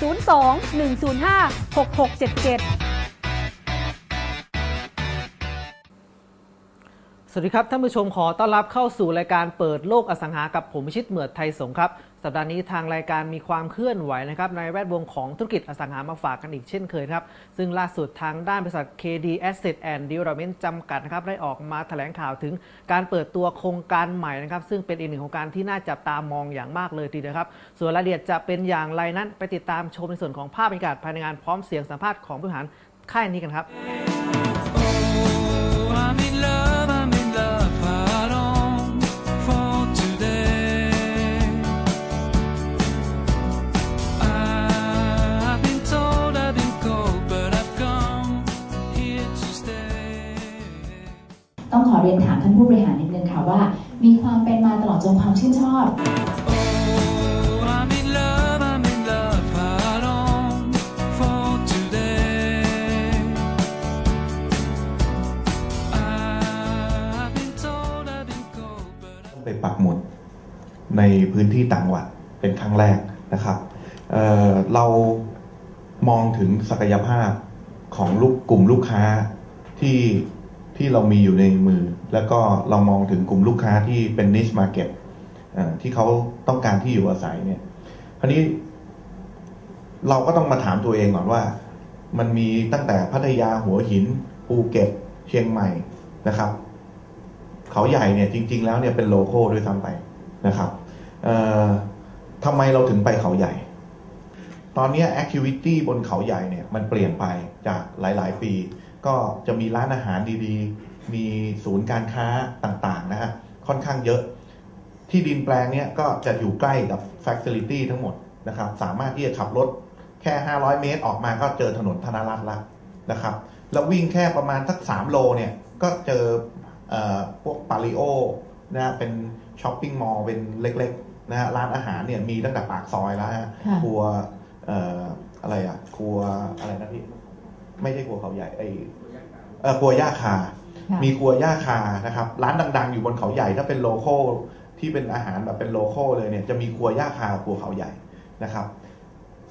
02 105 6677สวัสดีครับท่านผู้ชมขอต้อนรับเข้าสู่รายการเปิดโลกอสังหากับผมชิดเหมือดไทยสงครับ สัปดาห์นี้ทางรายการมีความเคลื่อนไหวนะครับในแวดวงของธุรกิจอสังหามาฝากกันอีกเช่นเคยครับ ซึ่งล่าสุดทางด้านบริษัท KD Asset and Development จำกัดนะครับได้ออกมาแถลงข่าวถึงการเปิดตัวโครงการใหม่นะครับ ซึ่งเป็นอีกหนึ่งโครงการที่น่าจับตามองอย่างมากเลยทีเดียวครับ ส่วนรายละเอียดจะเป็นอย่างไรนั้นไปติดตามชมในส่วนของภาพบรรยากาศภายในงานพร้อมเสียงสัมภาษณ์ของผู้บริหารค่ายนี้กันครับ องขอเรียนถามท่านผู้บริหารนิดนึงค่ะว่า มีความเป็นมาตลอดจนความชื่นชอบ Oh, ไปปักหมุดในพื้นที่ต่างจังหวัดเป็นครั้งแรกนะครับเเรามองถึงศักยภาพของลูกกลุ่มลูกค้าที่ ที่เรามีอยู่ในมือ แล้วก็เรามองถึงกลุ่มลูกค้าที่เป็น niche market เอ่อที่เขาต้องการที่อยู่อาศัยเนี่ย คราวนี้เราก็ต้องมาถามตัวเองก่อนว่า มันมีตั้งแต่พัทยาหัวหินภูเก็ตเชียงใหม่นะครับ เขาใหญ่เนี่ยจริง ๆ แล้วเนี่ยเป็นโลโก้ด้วยซ้ำไปนะครับทำไมเราถึงไปเขาใหญ่ ตอนนี้แอคทิวิตี้บนเขาใหญ่เนี่ยมันเปลี่ยนไปจากหลาย ๆ ปี ก็จะมีร้านอาหารดีๆ มีศูนย์การค้าต่างๆนะฮะค่อนข้างเยอะ ที่ดินแปลงเนี้ยก็จะอยู่ใกล้กับ Facility ทั้งหมดนะครับ สามารถที่จะขับรถแค่ 500 เมตรออกมาก็เจอถนนธนรัตน์แล้วนะครับ แล้ววิ่งแค่ประมาณสัก 3 โลเนี่ย ก็เจอเอ่อพวกปาริโอนะฮะเป็นช้อปปิ้งมอลล์เป็นเล็กๆนะฮะร้านอาหารเนี่ยมีตั้งแต่ปากซอยแล้วฮะค่ะครัวเอ่ออะไรอะครัวอะไรนะพี่ ไม่ใช่ครัวเขาใหญ่ไอเออครัวย่าคาค่ะมีครัวย่าคานะครับ ร้านดัง ๆ อยู่บนเขาใหญ่ถ้าเป็นโลโก้ที่เป็นอาหารแบบเป็นโลโก้เลยเนี่ยจะมีครัวย่าคาครัวเขาใหญ่นะครับ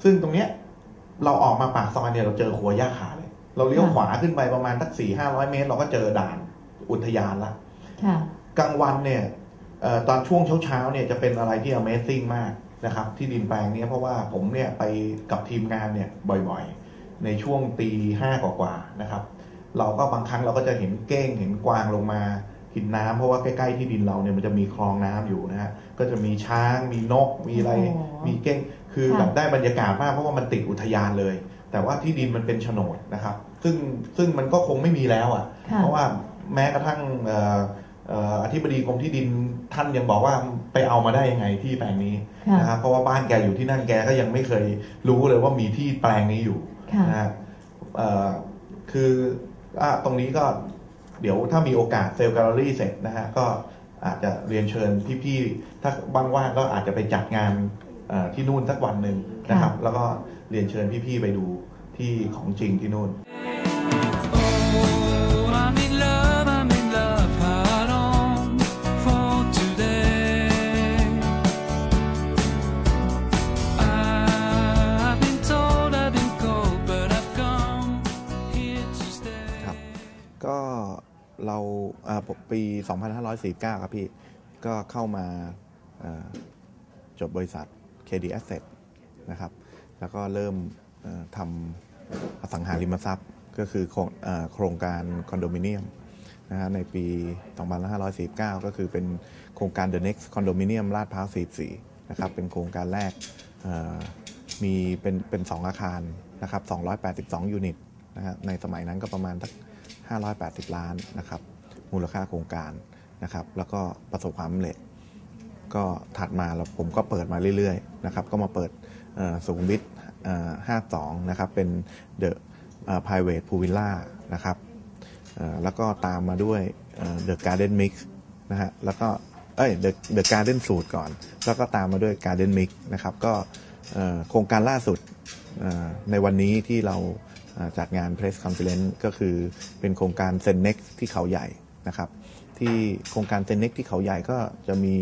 ซึ่งตรงเนี้ยเราออกมาปากซอยเนี่ยเราเจอครัวย่าคาเลย เราเลี้ยวค่ะขวาขึ้นไปประมาณสักสี่ห้าร้อยเมตร เราก็เจอด่านอุทยานละค่ะกลางวันเนี่ยเอ่อตอนช่วงเช้าๆเนี่ยจะเป็นอะไรที่ Amazing มากนะครับ ที่ดินแปลงเนี้เพราะว่าผมเนี่ยไปกับทีมงานเนี่ยบ่อยๆ ในช่วงตีห้ากว่าๆนะครับ เราก็บางครั้งเราก็จะเห็นเก้งเห็นกวางลงมากินน้ำเพราะว่าใกล้ๆที่ดินเราเนี่ยมันจะมีคลองน้ำอยู่นะฮะก็จะมีช้างมีนกมีอะไรโอ้โหมีเก้งคือค่ะแบบได้บรรยากาศมากเพราะว่ามันติดอุทยานเลย แต่ว่าที่ดินมันเป็นโฉนดนะครับ ซึ่งซึ่งมันก็คงไม่มีแล้วอะค่ะเพราะว่าแม้กระทั่งเอ่อเอ่ออธิบดีกรมที่ดินท่านยังบอกว่าไปเอามาได้ยังไงที่แปลงนี้ค่ะนะครับเพราะว่าบ้านแกอยู่ที่นั่นแกก็ยังไม่เคยรู้เลยว่ามีที่แปลงนี้อยู่ ค่ะ นะฮะเอ่อคืออะตรงนี้ก็เดี๋ยวถ้ามีโอกาสเซลล์แกลเลอรี่เสร็จนะฮะก็อาจจะเรียนเชิญพี่ๆถ้าว่างๆก็อาจจะไปจัดงานเอ่อที่นู่นสักวันหนึ่งนะครับ แล้วก็เรียนเชิญพี่ๆไปดูที่ของจริงที่นู่น Oh, ปี 2549 ครับพี่ ก็เข้ามาจดบริษัท KD Asset นะครับ แล้วก็เริ่มทำอสังหาริมทรัพย์ ก็คือโครงเอ่อโครงการคอนโดมิเนียมนะฮะในปี 2549 ก็คือเป็นโครงการ The Next Condominium ลาดพร้าว 44 นะครับ เป็นโครงการแรกมีเป็นเป็นสองอาคารนะครับ 282 ยูนิตนะฮะในสมัยนั้นก็ประมาณสัก580 ล้านนะครับ มูลค่าโครงการนะครับ แล้วก็ประสบความสำเร็จ ก็ถัดมาแล้วผมก็เปิดมาเรื่อยๆนะครับ ก็มาเปิดสุขุมวิท52 นะครับ เป็นเอ่อ Private Pool Villa นะครับแล้วก็ตามมาด้วยเอ่อ The Garden Mix นะฮะ แล้วก็เอ้ย The The Garden Suite ก่อน แล้วก็ตามมาด้วย Garden Mix นะครับ ก็โครงการล่าสุดในวันนี้ที่เราจัดงาน Press Conference ก็คือเป็นโครงการ z e n n e x ที่เขาใหญ่ นะครับ ที่โครงการ z e n n e x ที่เขาใหญ่ก็จะมี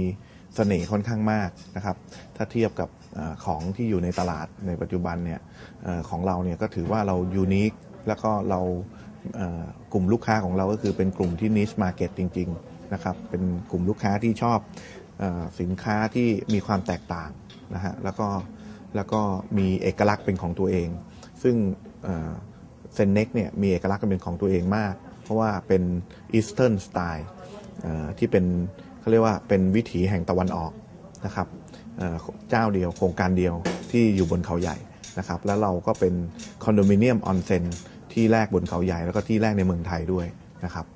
เสน่ห์ค่อนข้างมากนะครับ ถ้าเทียบกับอของที่อยู่ในตลาดในปัจจุบันเนี่ยอของเราเนี่ยก็ถือว่าเรายูนิคแล้วก็เรากลุ่มลูกค้าของเราก็คือเป็นกลุ่มที่นิชมาร์เก็ตจริง ๆ นะครับ เป็นกลุ่มลูกค้าที่ชอบอสินค้าที่มีความแตกต่างนะฮะแล้วก็แล้วก็มีเอกลักษณ์เป็นของตัวเอง ซึ่งเซนเน็กเนี่ยมีเอกลักษณ์เป็นของตัวเองมาก เพราะว่าเป็นอีสเทิร์นสไตล์ที่เป็นเขาเรียกว่าเป็นวิถีแห่งตะวันออกนะครับเอ่อเจ้าเดียวโครงการเดียวที่อยู่บนเขาใหญ่นะครับ แล้วเราก็เป็นคอนโดมิเนียมออนเซ็นที่แรกบนเขาใหญ่แล้วก็ที่แรกในเมืองไทยด้วยนะครับ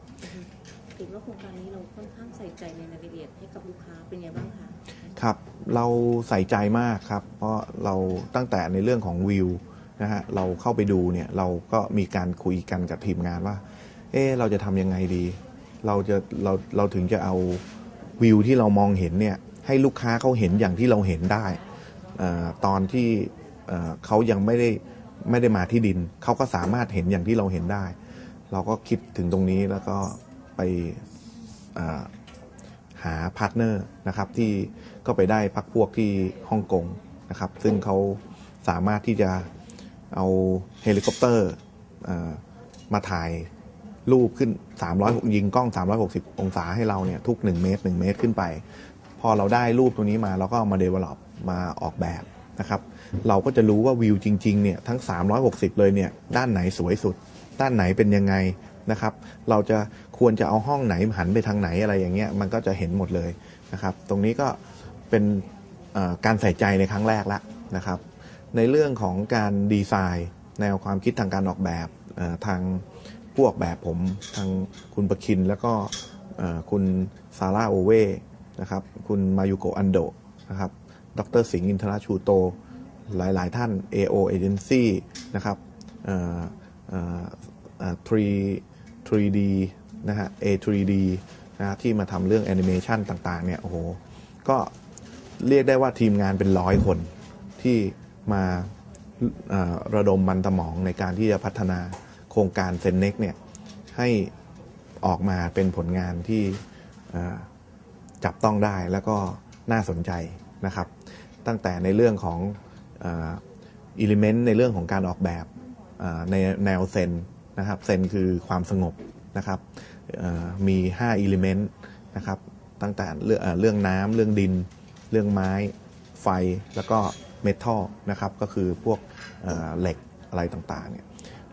เห็นว่าโครงการนี้เราค่อนข้างใส่ใจในรายละเอียดให้กับลูกค้าเป็นไงบ้างคะครับเราใส่ใจมากครับ เพราะเราตั้งแต่ในเรื่องของวิวนะฮะเราเข้าไปดูเนี่ยเราก็มีการคุยกันกับทีมงานว่า เอ๊เราจะทำยังไงดี เราจะเราเราถึงจะเอาวิวที่เรามองเห็นเนี่ยให้ลูกค้าเขาเห็นอย่างที่เราเห็นได้อตอนที่เขายังไม่ได้ไม่ได้มาที่ดิน เขาก็สามารถเห็นอย่างที่เราเห็นได้ เราก็คิดถึงตรงนี้แล้วก็ไปหาพาร์ทเนอร์นะครับที่ก็ไปได้พักพวกที่ฮ่องกงนะครับ ซึ่งเขาสามารถที่จะเอาเฮลิคอปเตอร์มาถ่าย รูปขึ้น 300ยิงกล้อง 360 องศาให้เราเนี่ยทุก 1 เมตร 1 เมตรขึ้นไป พอเราได้รูปตัวนี้มาเราก็ามา develop มาออกแบบนะครับ เราก็จะรู้ว่าวิวจริงๆเนี่ยทั้ง 360 เลยเนี่ยด้านไหนสวยสุด ด้านไหนเป็นยังไงนะครับ เราจะควรจะเอาห้องไหนหันไปทางไหนอะไรอย่างเงี้ยมันก็จะเห็นหมดเลยนะครับ ตรงนี้ก็เป็นการใส่ใจในครั้งแรกล้วนะครับ ในเรื่องของการดีไซน์ แนวความคิดทางการออกแบบทาง ผู้ออกแบบผมทางคุณประคินแล้วก็คุณซาร่าโอเว่นะครับ คุณมายุโกอันโดนะครับ ดรสิงห์อินทราชูโต หลาย ๆ ท่าน AO Agency นะครับ 3 3D นะฮะ A3D นะที่มาทำเรื่องแอนิเมชันต่าง ๆ เนี่ย โอ้โห ก็เรียกได้ว่าทีมงานเป็นร้อยคนที่มาระดมมันสมองในการที่จะพัฒนา ครงการเซนเน็กเนี่ยให้ออกมาเป็นผลงานที่จับต้องได้แล้วก็น่าสนใจนะครับ ตั้งแต่ในเรื่องของอิเลเมนต์ในเรื่องของการออกแบบในแนวเซนนะครับเซนคือความสงบนะครับมี 5 อิเลเมนต์นะครับตั้งแต่เรื่องเรื่องน้ำเรื่องดิน เรื่องไม้ ไฟแล้วก็เมทัลนะครับก็คือพวกเหล็กอะไรต่างๆเนี่ย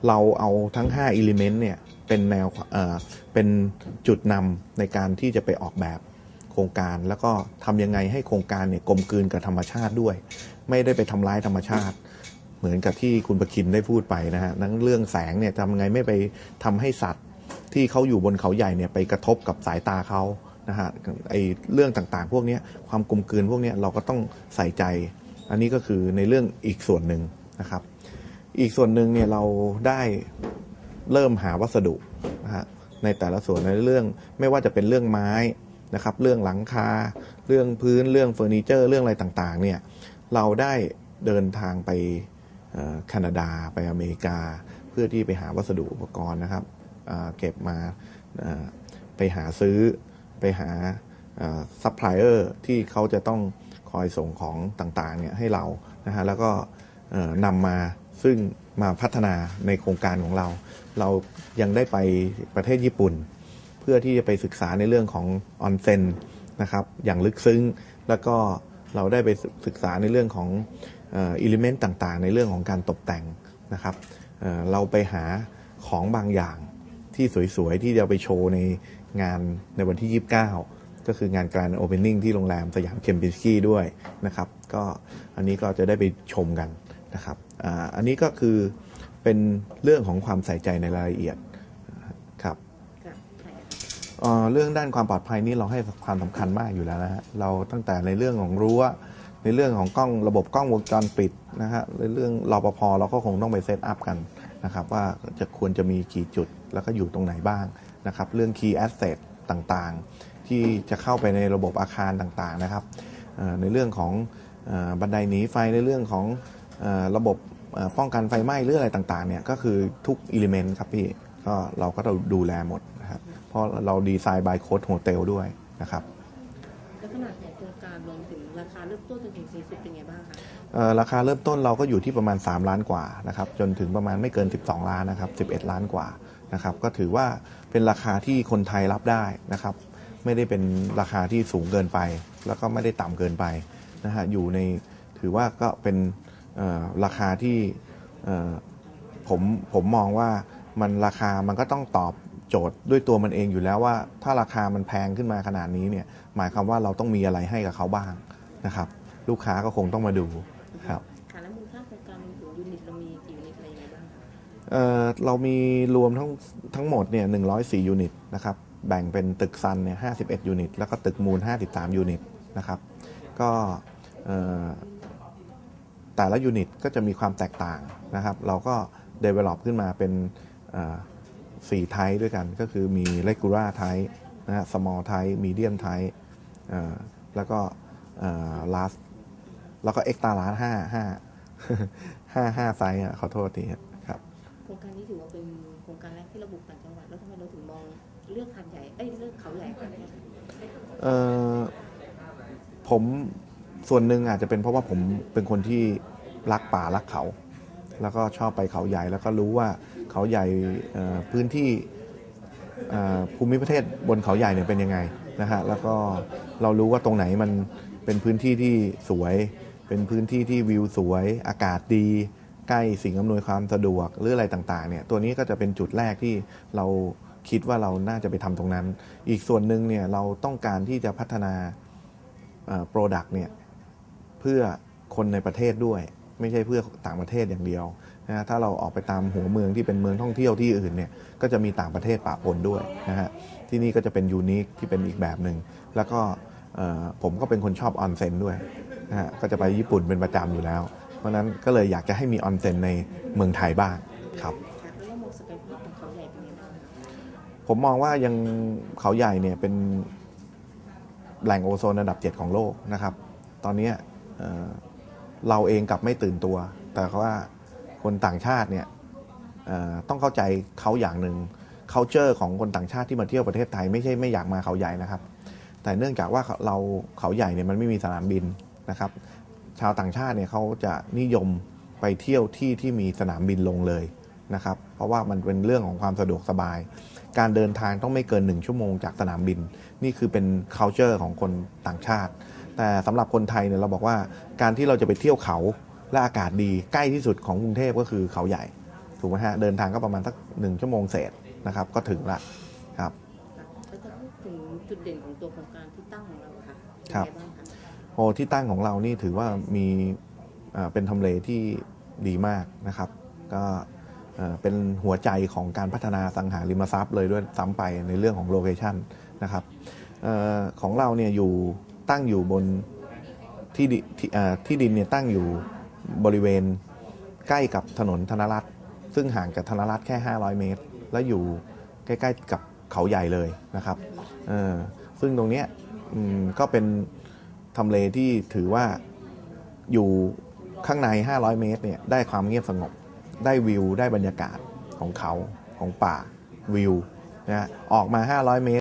เราเอาทั้ง5อิเลเมนต์เนี่ยเป็นแนวเอ่อเป็นจุดนำในการที่จะไปออกแบบโครงการ แล้วก็ทำยังไงให้โครงการเนี่ยกลมกลืนกับธรรมชาติด้วย ไม่ได้ไปทำร้ายธรรมชาติ เหมือนกับที่คุณประคินได้พูดไปนะฮะนั่นเรื่องแสงเนี่ยทำไงไม่ไปทำให้สัตว์ที่เขาอยู่บนเขาใหญ่เนี่ยไปกระทบกับสายตาเขานะฮะไอเรื่องต่างๆ พวกนี้ความกลมกลืนพวกนี้เราก็ต้องใส่ใจ อันนี้ก็คือในเรื่องอีกส่วนหนึ่งนะครับ อีกส่วนหนึ่งเนี่ยเราได้เริ่มหาวัสดุนะฮะในแต่ละส่วนในเรื่องไม่ว่าจะเป็นเรื่องไม้นะครับ เรื่องหลังคา เรื่องพื้นเรื่องเฟอร์นิเจอร์เรื่องอะไรต่างๆเนี่ยเราได้เดินทางไปแคนาดาไปอเมริกา เพื่อที่ไปหาวัสดุอุปกรณ์นะครับเก็บมาไปหาซื้อไปหาซัพพลายเออร์ที่เขาจะต้องคอยส่งของต่างๆเนี่ยให้เรานะฮะแล้วก็นำมา ซึ่งมาพัฒนาในโครงการของเรา เรายังได้ไปประเทศญี่ปุ่น เพื่อที่จะไปศึกษาในเรื่องของออนเซ็นนะครับอย่างลึกซึ้ง แล้วก็เราได้ไปศึกษาในเรื่องของอิเลเมนต์ต่างๆ ในเรื่องของการตกแต่งนะครับเเราไปหาของบางอย่างที่สวยๆ ที่จะไปโชว์ในงานในวันที่ 29 ก็คืองานการโอเพนนิ่งที่โรงแรมสยามเคมปินสกี้ด้วยนะครับ ก็อันนี้ก็จะได้ไปชมกันนะครับ อ่าอันนี้ก็คือเป็นเรื่องของความใส่ใจในรายละเอียดครับกับใครอะคะเอ่อเรื่องด้านความปลอดภัยนี่เราให้ความสำคัญมากอยู่แล้วนะฮะเราตั้งแต่ในเรื่องของรั้วในเรื่องของกล้องระบบกล้องวงจรปิดนะฮะในเรื่องรปภเราก็คงต้องไปเซตอัพกันนะครับว่าจะควรจะมีกี่จุดแล้วก็อยู่ตรงไหนบ้างนะครับเรื่อง Key Asset ต่างๆ ที่จะเข้าไปในระบบอาคารต่างๆนะครับเอ่อในเรื่องของเอ่อบันไดหนีไฟในเรื่องของเออระบบเอ่อ ป้องกันไฟไหม้หรืออะไรต่างๆเนี่ยก็คือทุกอิเลเมนต์ครับพี่ก็เราก็ต้องดูแลหมดนะครับเพราะเราดีไซน์บายโค้ดโฮเทลด้วยนะครับและขนาดของโครงการรวมถึงราคาเริ่มต้นจนถึงสูงสุดเป็นไงบ้างคะเอ่อราคาเริ่มต้นเราก็อยู่ที่ประมาณ 3 ล้านกว่านะครับจนถึงประมาณไม่เกิน 12 ล้านนะครับ11 ล้านกว่านะครับก็ถือว่าเป็นราคาที่คนไทยรับได้นะครับ ไม่ได้เป็นราคาที่สูงเกินไป แล้วก็ไม่ได้ต่ำเกินไปนะฮะอยู่ในถือว่าก็เป็นเอ่อ ราคาที่เอ่อผมผมมองว่ามันราคามันก็ต้องตอบโจทย์ด้วยตัวมันเองอยู่แล้วว่า ถ้าราคามันแพงขึ้นมาขนาดนี้เนี่ยหมายความว่าเราต้องมีอะไรให้กับเขาบ้างนะครับ ลูกค้าก็คงต้องมาดูครับค่ะแล้วมูลค่าโครงการรวมถึงยูนิตเรามีกี่ยูนิตอะไรยังไงบ้างคะเอ่อเรามีรวมทั้งทั้งหมดเนี่ย104ยูนิตนะครับแบ่งเป็นตึกซันเนี่ย51ยูนิต แล้วก็ตึกมูล53ยูนิตนะครับก็เอ่อ แต่ละยูนิตก็จะมีความแตกต่างนะครับ เราก็ develop ขึ้นมาเป็นเอ่อสี่ไทป์ด้วยกัน ก็คือมี regular type นะฮะ small type medium type เอ่อแล้วก็เอ่อ last แล้วก็ extra large ห้าห้าห้าห้าไซส์อะขอโทษทีครับ โครงการนี้ถือว่าเป็นโครงการแรกที่ระบุต่างจังหวัด แล้วทำไมเราถึงมองเลือกหาดใหญ่ เอ้ย เลือกเขาใหญ่คะเอ่อผม ส่วนหนึ่งอาจจะเป็นเพราะว่าผมเป็นคนที่รักป่ารักเขา แล้วก็ชอบไปเขาใหญ่แล้วก็รู้ว่าเขาใหญ่พื้นที่ภูมิประเทศบนเขาใหญ่เนี่ยเป็นยังไงนะฮะแล้วก็เรารู้ว่าตรงไหนมันเป็นพื้นที่ที่สวย เป็นพื้นที่ที่วิวสวย อากาศดี ใกล้สิ่งอำนวยความสะดวกหรืออะไรต่างๆเนี่ยตัวนี้ก็จะเป็นจุดแรกที่เราคิดว่าเราน่าจะไปทำตรงนั้น อีกส่วนหนึ่งเนี่ยเราต้องการที่จะพัฒนาโปรดักต์เนี่ย พื่อคนในประเทศด้วย ไม่ใช่เพื่อต่างประเทศอย่างเดียวนะถ้าเราออกไปตามหัวเมืองที่เป็นเมืองท่องเที่ยวที่อื่นเนี่ยก็จะมีต่างประเทศปะปนด้วยนะฮะที่นี่ก็จะเป็นยูนิคที่เป็นอีกแบบหนึ่งแล้วก็ผมก็เป็นคนชอบออนเซ็นด้วยนะฮะก็จะไปญี่ปุ่นเป็นประจำอยู่แล้ว เพราะนั้นก็เลยอยากจะให้มีออนเซ็นในเมืองไทยบ้างครับค่ะแล้วเรามองศักยภาพขอเขาใหญ่เป็นไงบ้างผมมองว่ายังเขาใหญ่เนี่ยเป็นแหล่งโอโซนอันดับ 7 ของโลกนะครับ ตอนนี้ เราเองกลับไม่ตื่นตัว แต่ว่าคนต่างชาติเนี่ยต้องเข้าใจเขาอย่างหนึ่ง culture ของคนต่างชาติที่มาเที่ยวประเทศไทยไม่ใช่ไม่อยากมาเขาใหญ่นะครับ แต่เนื่องจากว่าเราเขาใหญ่เนี่ยมันไม่มีสนามบินนะครับ ชาวต่างชาติเนี่ยเขาจะนิยมไปเที่ยวที่ที่มีสนามบินลงเลยนะครับ เพราะว่ามันเป็นเรื่องของความสะดวกสบาย การเดินทางต้องไม่เกิน 1 ชั่วโมงจากสนามบิน นี่คือเป็น culture ของคนต่างชาติ แต่สำหรับคนไทยเนี่ยเราบอกว่าการที่เราจะไปเที่ยวเขาและอากาศดีใกล้ที่สุดของกรุงเทพก็คือเขาใหญ่ถูกไหมฮะเดินทางก็ประมาณสักหนึ่งชั่วโมงเศษนะครับก็ถึงละครับค่ะแล้วจะพูดถึงจุดเด่นของตัวโครงการที่ตั้งของเราค่ะเป็นครับไงบ้างคะโอที่ตั้งของเรานี่ถือว่ามีเอ่อเป็นทำเลที่ดีมากนะครับ ก็เอ่อเป็นหัวใจของการพัฒนาสังหาริมทรัพย์เลยด้วยซ้ำไปในเรื่องของโลเคชันนะครับเออของเราเนี่ยอยู่ ตั้งอยู่บนที่ดิทที่ดินเนี่ยตั้งอยู่บริเวณใกล้กับถนนธนรัตน์ซึ่งห่างจากธนรัตน์แค่ 500 เมตร และอยู่ใกล้ ๆ กับเขาใหญ่เลยนะครับซึ่งตรงนี้ก็เป็นทำเลที่ถือว่าอยู่ข้างใน 500 เมตรเนี่ยได้ความเงียบสงบ ได้วิว ได้บรรยากาศของเขาของป่าวิวนะฮะออกมา 500 เมตร